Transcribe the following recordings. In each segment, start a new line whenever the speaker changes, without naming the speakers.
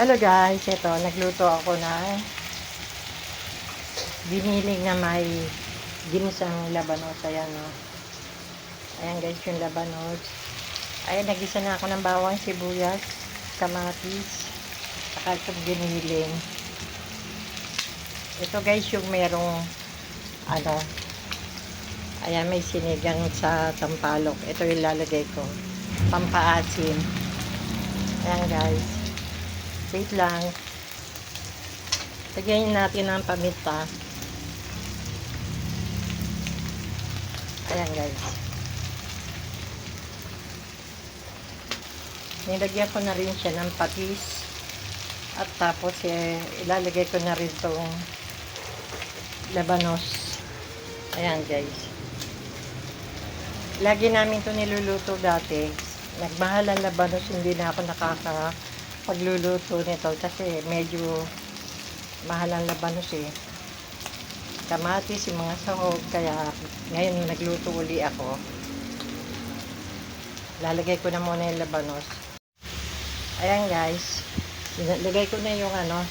Hello guys, ito, nagluto ako na biniling na may ginisang labanos. Ayan, no. Ayan guys, yung labanos. Ayan, nagisa na ako ng bawang sibuyas, kamatis, saka itong giniling. Ito guys, yung merong, ano, ayan, may sinigang sa tampalok. Ito yung lalagay ko. Pampaasim. Ayan guys. Wait lang. Lagyan natin ng paminta. Ayan guys. Nilagyan ko na rin siya ng patis. At tapos eh, ilalagay ko na rin tong labanos. Ayan guys. Lagi namin to niluluto dati. Nagmahal ang labanos, hindi na ako nakaka pagluluto nito kasi medyo mahal ang labanos eh. Kamatis, yung mga sahog, kaya ngayon nagluto uli ako. Lalagay ko na muna yung labanos. Ayan guys, lagay ko na yung ano,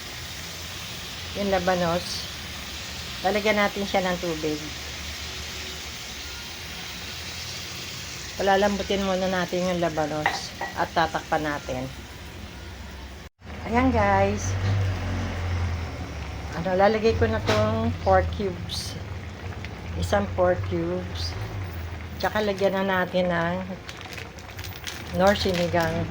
yung labanos. Lalagyan natin siya ng tubig. Palalambutin muna natin yung labanos at tatakpan natin. Ayan guys. Ano, lalagay ko na tong 4 cubes. Isang 4 cubes. Tsaka lagyan na natin ng nor sinigang.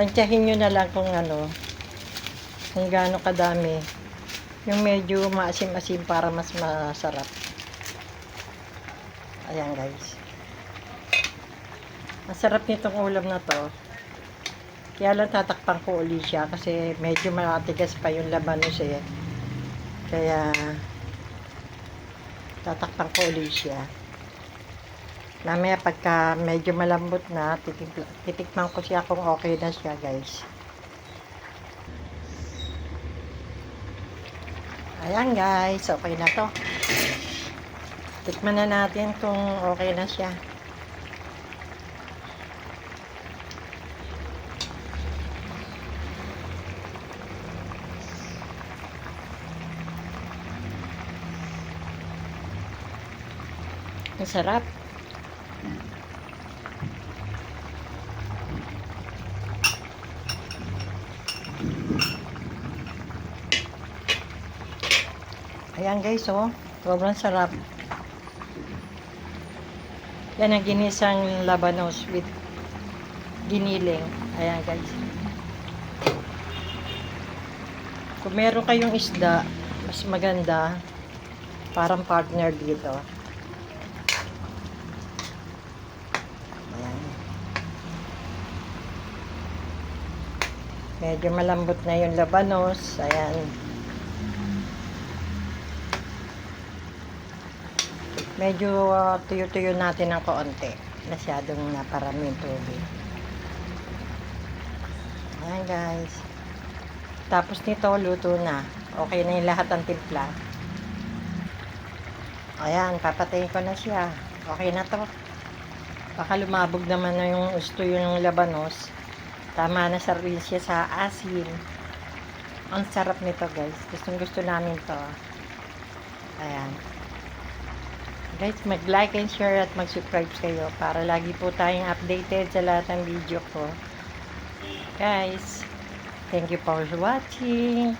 Tansyahin nyo na lang kung ano, kung gaano kadami. Yung medyo maasim-asim para mas masarap. Ayan guys. Masarap nitong ulam na to. Kaya lang tatakpan ko uli siya kasi medyo matigas pa yung labanos eh. Kaya tatakpan ko uli siya. Mamaya pagka medyo malambot na, titik titikman ko siya kung okay na siya guys. Ayan guys, okay na to. Tikman na natin kung okay na siya. Ang sarap. Ayan guys, oh. Sobrang sarap. Yan ang ginisang labanos with giniling. Ayan guys. Kung meron kayong isda, mas maganda. Parang partner dito. Ayan. Medyo malambot na yung labanos. Ayan. Medyo uh, tuyo-tuyo natin ng kaunti. Masyadong naparami yung tubig. Ayan guys. Tapos nito, luto na. Okay na yung lahat ng timpla. Ayan, papatayin ko na siya. Okay na to. Baka lumabog naman na yung gusto yung labanos. Tama na sa rin siya sa asin. Ang sarap nito guys. Gustong gusto namin to. Ayan. Guys, mag-like and share at mag-subscribe kayo para lagi po tayong updated sa lahat ng video ko. Guys, thank you for watching.